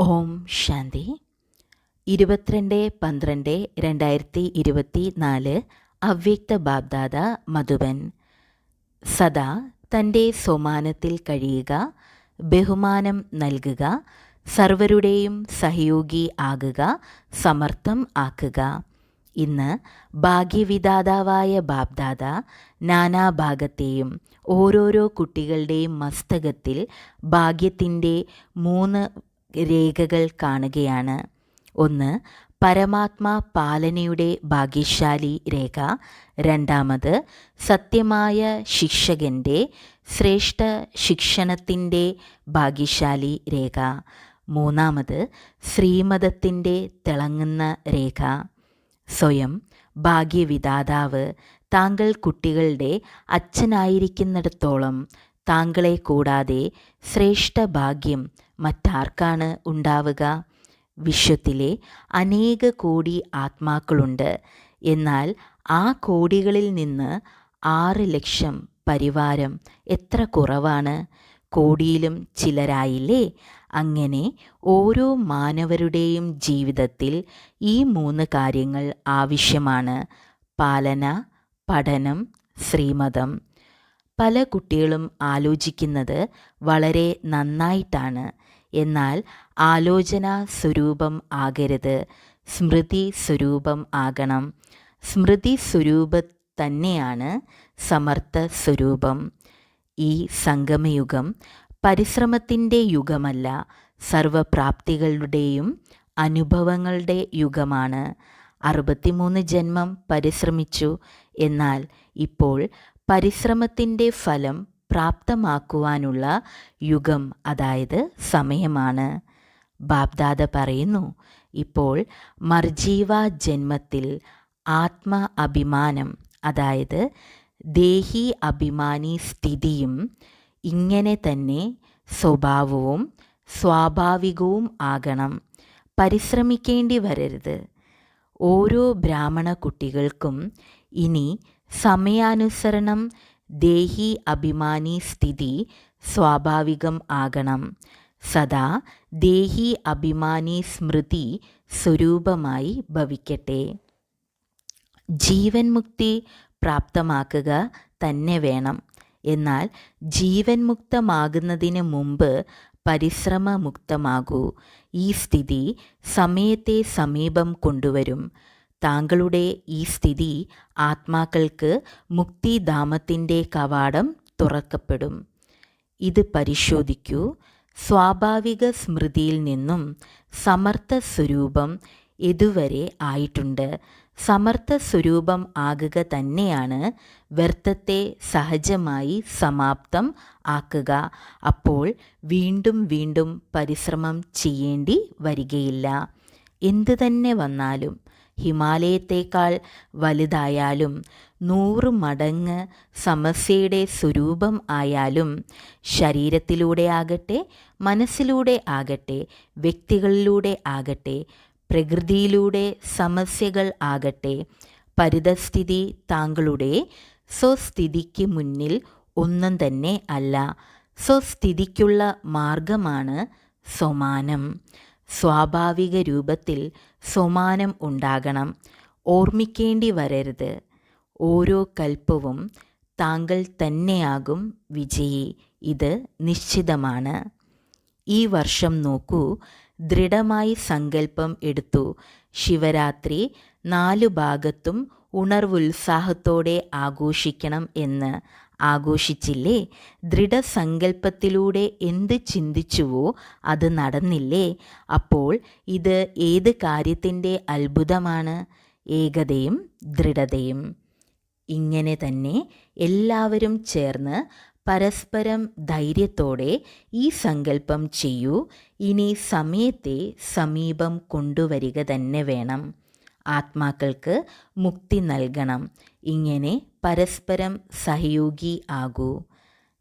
ഓം ശാന്തി. ഇരുപത്തിരണ്ട് പന്ത്രണ്ട് രണ്ടായിരത്തി ഇരുപത്തി നാല് അവ്യക്ത ബാബ്ദാദ മധുബൻ. സദാ തന്റെ സോമാനത്തിൽ കഴിയുക ബഹുമാനം നൽകുക സർവരുടെയും സഹയോഗി ആകുക സമർത്ഥം ആക്കുക. ഇന്ന് ഭാഗ്യവിദാതാവായ ബാബ്ദാദ നാനാഭാഗത്തെയും ഓരോരോ കുട്ടികളുടെയും മസ്തകത്തിൽ ഭാഗ്യത്തിന്റെ മൂന്ന് രേഖകൾ കാണുകയാണ്. ഒന്ന് പരമാത്മാ പാലനയുടെ ഭാഗ്യശാലി രേഖ. രണ്ടാമത് സത്യമായ ശിക്ഷകന്റെ ശ്രേഷ്ഠ ശിക്ഷണത്തിന്റെ ഭാഗ്യശാലി രേഖ. മൂന്നാമത് ശ്രീമതത്തിന്റെ തിളങ്ങുന്ന രേഖ. സ്വയം ഭാഗ്യവിദാതാവ് താങ്കൾ കുട്ടികളുടെ അച്ഛനായിരിക്കുന്നിടത്തോളം താങ്കളെ കൂടാതെ ശ്രേഷ്ഠ ഭാഗ്യം മറ്റാർക്കാണ് ഉണ്ടാവുക? വിശ്വത്തിലെ അനേക കോടി ആത്മാക്കളുണ്ട്. എന്നാൽ ആ കോടികളിൽ നിന്ന് ആറ് ലക്ഷം പരിവാരം എത്ര കുറവാണ്? കോടിയിലും ചിലരായില്ലേ? അങ്ങനെ ഓരോ മാനവരുടെയും ജീവിതത്തിൽ ഈ മൂന്ന് കാര്യങ്ങൾ ആവശ്യമാണ്. പാലന പഠനം ശ്രീമതം. പല കുട്ടികളും ആലോചിക്കുന്നത് വളരെ നന്നായിട്ടാണ്. എന്നാൽ ആലോചന സ്വരൂപം ആകരുത്. സ്മൃതി സ്വരൂപം ആകണം. സ്മൃതി സ്വരൂപ തന്നെയാണ് സമർത്ഥ സ്വരൂപം. ഈ സംഗമയുഗം പരിശ്രമത്തിന്റെ യുഗമല്ല സർവപ്രാപ്തികളുടെയും അനുഭവങ്ങളുടെ യുഗമാണ്. അറുപത്തിമൂന്ന് ജന്മം പരിശ്രമിച്ചു എന്നാൽ ഇപ്പോൾ പരിശ്രമത്തിന്റെ ഫലം പ്രാപ്തമാക്കുവാനുള്ള യുഗം അതായത് സമയമാണ്. ബാബ്ദാദ പറയുന്നു ഇപ്പോൾ മർജീവ ജന്മത്തിൽ ആത്മ അഭിമാനം അതായത് ദേഹി അഭിമാനി സ്ഥിതിയും ഇങ്ങനെ തന്നെ സ്വഭാവവും സ്വാഭാവികവും ആകണം. പരിശ്രമിക്കേണ്ടി വരരുത്. ഓരോ ബ്രാഹ്മണ കുട്ടികൾക്കും ഇനി സമയാനുസരണം ദേഹി അഭിമാനി സ്ഥിതി സ്വാഭാവികം ആകണം. സദാ ദേഹി അഭിമാനി സ്മൃതി സ്വരൂപമായി ഭവിക്കട്ടെ. ജീവൻ മുക്തി പ്രാപ്തമാക്കുക തന്നെ വേണം. എന്നാൽ ജീവൻ മുക്തമാകുന്നതിന് മുമ്പ് പരിശ്രമമുക്തമാകൂ. ഈ സ്ഥിതി സമയത്തെ സമീപം കൊണ്ടുവരും. താങ്കളുടെ ഈ സ്ഥിതി ആത്മാക്കൾക്ക് മുക്തിധാമത്തിന്റെ കവാടം തുറക്കപ്പെടും. ഇത് പരിശോധിക്കൂ. സ്വാഭാവിക സ്മൃതിയിൽ നിന്നും സമർത്ഥ സ്വരൂപം ഇതുവരെ ആയിട്ടുണ്ട്. സമർത്ഥ സ്വരൂപം ആകുക തന്നെയാണ് വ്യർത്ഥത്തെ സഹജമായി സമാപ്തം ആക്കുക. അപ്പോൾ വീണ്ടും വീണ്ടും പരിശ്രമം ചെയ്യേണ്ടി വരികയില്ല. എന്തു തന്നെ വന്നാലും ഹിമാലയത്തേക്കാൾ വലുതായാലും നൂറ് മടങ്ങ് സമസ്യയുടെ സ്വരൂപം ആയാലും ശരീരത്തിലൂടെ ആകട്ടെ മനസ്സിലൂടെ ആകട്ടെ വ്യക്തികളിലൂടെ ആകട്ടെ പ്രകൃതിയിലൂടെ സമസ്യകൾ ആകട്ടെ പരിതസ്ഥിതി താങ്കളുടെ സ്വസ്ഥിതിക്ക് മുന്നിൽ ഒന്നും തന്നെ അല്ല. സ്വസ്ഥിതിക്കുള്ള മാർഗമാണ് സൊമാനം. സ്വാഭാവിക രൂപത്തിൽ സൊമാനം ഉണ്ടാകണം. ഓർമ്മിക്കേണ്ടി വരരുത്. ഓരോ കൽപ്പവും താങ്കൾ തന്നെയാകും വിജയി. ഇത് നിശ്ചിതമാണ്. ഈ വർഷം നോക്കൂ. ദൃഢമായി സങ്കല്പം എടുത്തു. ശിവരാത്രി നാലു ഭാഗത്തും ഉണർവുത്സാഹത്തോടെ ആഘോഷിക്കണം എന്ന് ആഘോഷിച്ചില്ലേ? ദൃഢസങ്കല്പത്തിലൂടെ എന്ത് ചിന്തിച്ചുവോ അത് നടന്നില്ലേ? അപ്പോൾ ഇത് ഏത് കാര്യത്തിന്റെ അത്ഭുതമാണ്? ഏകതയും ദൃഢതയും. ഇങ്ങനെ തന്നെ എല്ലാവരും ചേർന്ന് പരസ്പരം ധൈര്യത്തോടെ ഈ സങ്കല്പം ചെയ്യൂ. ഇനി സമയത്തെ സമീപം കൊണ്ടുവരിക തന്നെ വേണം. ആത്മാക്കൾക്ക് മുക്തി നൽകണം. ഇങ്ങനെ പരസ്പരം സഹയോഗി ആകൂ.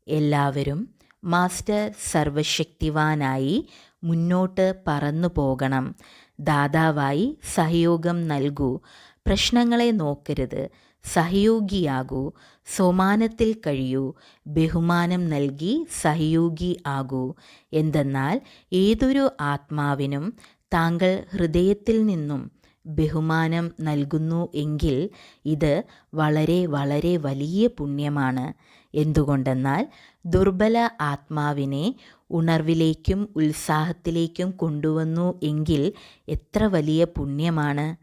എല്ലാവരും മാസ്റ്റർ സർവശക്തിവാനായി മുന്നോട്ട് പറന്നു പോകണം. ദാതാവായി സഹയോഗം നൽകൂ. പ്രശ്നങ്ങളെ നോക്കരുത്. സഹയോഗിയാകൂ. സോമാനത്തിൽ കഴിയൂ. ബഹുമാനം നൽകി സഹയോഗി ആകൂ. എന്തെന്നാൽ ഏതൊരു ആത്മാവിനും താങ്കൾ ഹൃദയത്തിൽ നിന്നും ബഹുമാനം നൽകുന്നു എങ്കിൽ ഇത് വളരെ വളരെ വലിയ പുണ്യമാണ്. എന്തുകൊണ്ടെന്നാൽ ദുർബല ആത്മാവിനെ ഉണർവിലേക്കും ഉത്സാഹത്തിലേക്കും കൊണ്ടുവന്നു എങ്കിൽ എത്ര വലിയ പുണ്യമാണ്.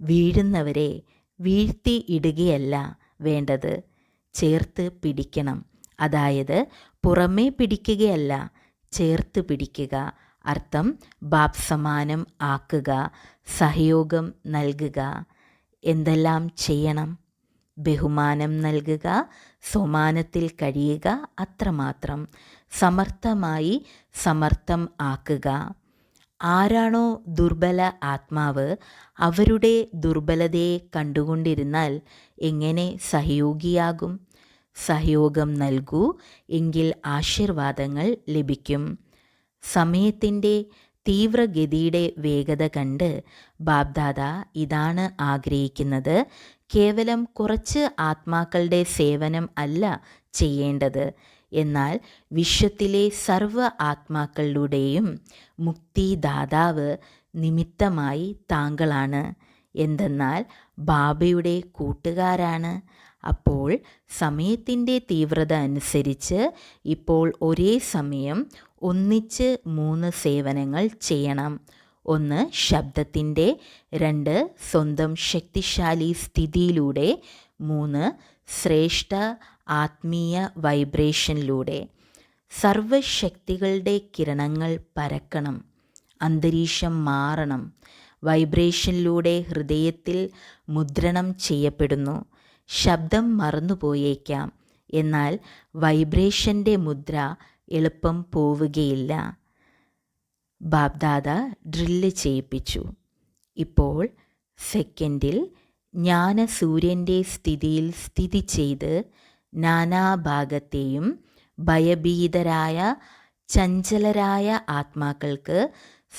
വീഴുന്നവരെ വീഴ്ത്തി ഇടുകയല്ല വേണ്ടത്. ചേർത്ത് പിടിക്കണം. അതായത് പുറമേ പിടിക്കുകയല്ല ചേർത്ത് പിടിക്കുക. അർത്ഥം ബാപ് സമാനം ആക്കുക സഹയോഗം നൽകുക. എന്തെല്ലാം ചെയ്യണം? ബഹുമാനം നൽകുക സോമാനത്തിൽ കഴിയുക അത്രമാത്രം. സമർത്ഥമായി സമർത്ഥം ആക്കുക. ആരാണോ ദുർബല ആത്മാവ് അവരുടെ ദുർബലതയെ കണ്ടുകൊണ്ടിരുന്നാൽ എങ്ങനെ സഹയോഗിയാകും? സഹയോഗം നൽകൂ എങ്കിൽ ആശീർവാദങ്ങൾ ലഭിക്കും. സമയത്തിന്റെ തീവ്രഗതിയുടെ വേഗത കണ്ട് ബാബ്ദാദ ഇതാണ് ആഗ്രഹിക്കുന്നത്. കേവലം കുറച്ച് ആത്മാക്കളുടെ സേവനം അല്ല ചെയ്യേണ്ടത്. എന്നാൽ വിശ്വത്തിലെ സർവ ആത്മാക്കളുടെയും മുക്തിദാതാവ് നിമിത്തമായി താങ്കളാണ്. എന്തെന്നാൽ ബാബയുടെ കൂട്ടുകാരാണ്. അപ്പോൾ സമയത്തിന്റെ തീവ്രത അനുസരിച്ച് ഇപ്പോൾ ഒരേ സമയം ഒന്നിച്ച് മൂന്ന് സേവനങ്ങൾ ചെയ്യണം. ഒന്ന് ശബ്ദത്തിന്റെ. രണ്ട് സ്വന്തം ശക്തിശാലി സ്ഥിതിയിലൂടെ. മൂന്ന് ശ്രേഷ്ഠ ആത്മീയ വൈബ്രേഷനിലൂടെ. സർവശക്തികളുടെ കിരണങ്ങൾ പരക്കണം. അന്തരീക്ഷം മാറണം. വൈബ്രേഷനിലൂടെ ഹൃദയത്തിൽ മുദ്രണം ചെയ്യപ്പെടുന്നു. ശബ്ദം മറന്നുപോയേക്കാം. എന്നാൽ വൈബ്രേഷന്റെ മുദ്ര എളുപ്പം പോവുകയില്ല. ബാബ്ദാദ ഡ്രില്ല് ചെയ്യിപ്പിച്ചു. ഇപ്പോൾ സെക്കൻഡിൽ ജ്ഞാനസൂര്യന്റെ സ്ഥിതിയിൽ സ്ഥിതി ചെയ്ത് നാനാഭാഗത്തെയും ഭയഭീതരായ ചഞ്ചലരായ ആത്മാക്കൾക്ക്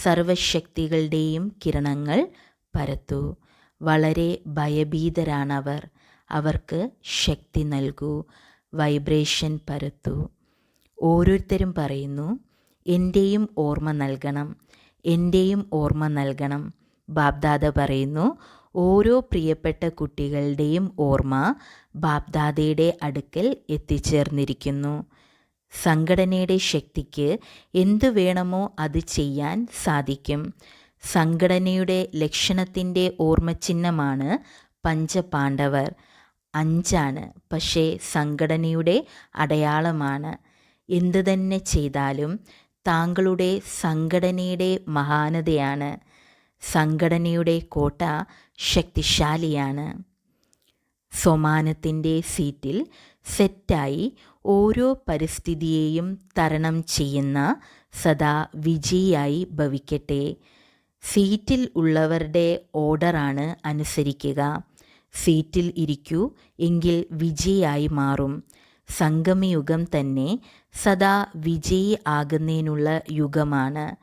സർവശക്തികളുടെയും കിരണങ്ങൾ പരത്തു. വളരെ ഭയഭീതരാണവർ. അവർക്ക് ശക്തി നൽകൂ. വൈബ്രേഷൻ പരത്തു. ഓരോരുത്തരും പറയുന്നു എന്റെയും ഓർമ്മ നൽകണം എന്റെയും ഓർമ്മ നൽകണം. ബാബ്ദാദ പറയുന്നു ഓരോ പ്രിയപ്പെട്ട കുട്ടികളുടെയും ഓർമ്മ ബാബ്ദാദയുടെ അടുക്കൽ എത്തിച്ചേർന്നിരിക്കുന്നു. സംഘടനയുടെ ശക്തിക്ക് എന്തു വേണമോ അത് ചെയ്യാൻ സാധിക്കും. സംഘടനയുടെ ലക്ഷണത്തിന്റെ ഓർമ്മചിഹ്നമാണ് പഞ്ചപാണ്ഡവർ. അഞ്ചാണ് പക്ഷേ സംഘടനയുടെ അടയാളമാണ്. എന്തു തന്നെ ചെയ്താലും താങ്കളുടെ സംഘടനയുടെ മഹാനതയാണ്. സംഘടനയുടെ കോട്ട ശക്തിശാലിയാണ്. സോമാനത്തിന്റെ സീറ്റിൽ സെറ്റായി ഓരോ പരിസ്ഥിതിയെയും തരണം ചെയ്യുന്ന സദാ വിജയിയായി ഭവിക്കട്ടെ. സീറ്റിൽ ഉള്ളവരുടെ ഓർഡറാണ് അനുസരിക്കുക. സീറ്റിൽ ഇരിക്കൂ എങ്കിൽ വിജയിയായി മാറും. സംഗമയുഗം തന്നെ സദാ വിജയി ആകുന്നതിനുള്ള യുഗമാണ്.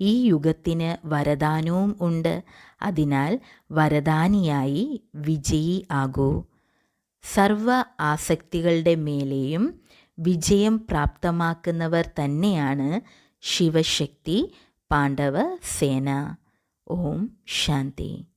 ഈ യുഗത്തിന് വരദാനവും ഉണ്ട്. അതിനാൽ വരദാനിയായി വിജയി ആകൂ. സർവ ആസക്തികളുടെ മേലെയും വിജയം പ്രാപ്തമാക്കുന്നവർ തന്നെയാണ് ശിവശക്തി പാണ്ഡവ സേന. ഓം ശാന്തി.